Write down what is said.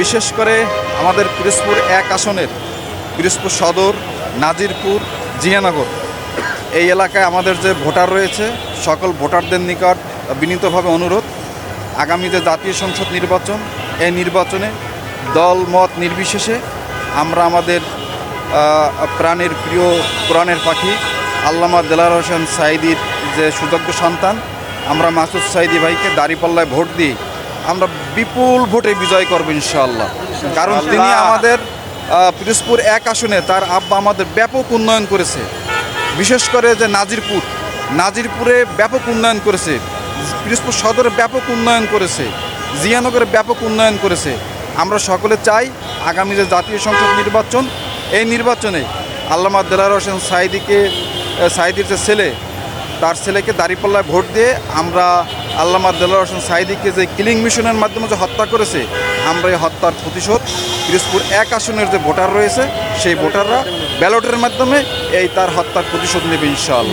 বিশেষ করে আমাদের পিরোজপুর এক আসনের পিরোজপুর সদর, নাজিরপুর, জিয়ানগর। এই এলাকায় আমাদের যে ভোটার রয়েছে, সকল ভোটারদের নিকট বিনীতভাবে অনুরোধ। আগামী যে জাতীয় সংসদ নির্বাচন, এই নির্বাচনে দল, মত নির্বিশেষে আমরা আমাদের প্রাণের প্রিয় কোরআনের পাখি, আল্লামা দেলার হোসেন সাইদির যে সুযোগ্য সন্তান, আমরা মাসুদ সাইদি ভাইকে দাঁড়িপাল্লায় ভোট দিই আমরা বিপুল ভোটে বিজয় করব ইনশাআল্লাহ। কারণ তিনি আমাদের পিরোজপুর এক আসনে তার আব্বা আমাদের ব্যাপক উন্নয়ন করেছে। বিশেষ করে যে নাজিরপুর নাজিরপুরে ব্যাপক উন্নয়ন করেছে। পিরোজপুর সদরে ব্যাপক উন্নয়ন করেছে। জিয়ানগরে ব্যাপক উন্নয়ন করেছে। আমরা সকলে চাই আগামী যে জাতীয় সংসদ নির্বাচন এই নির্বাচনে আল্লামা দেলার হোসেন সাইদিকে সাইদির যে ছেলে তার ছেলেকে দাঁড়িপাল্লায় ভোট দিয়ে আমরা আল্লামা দেলা হোসেন সাইদিকে যে কিলিং মিশনের মাধ্যমে যে হত্যা করেছে, আমরা এই হত্যার প্রতিশোধ, পিরোজপুর এক আসনের যে ভোটার রয়েছে, সেই ভোটাররা ব্যালটের মাধ্যমে এই তার হত্যার প্রতিশোধ নেবে ইনশাআল্লাহ।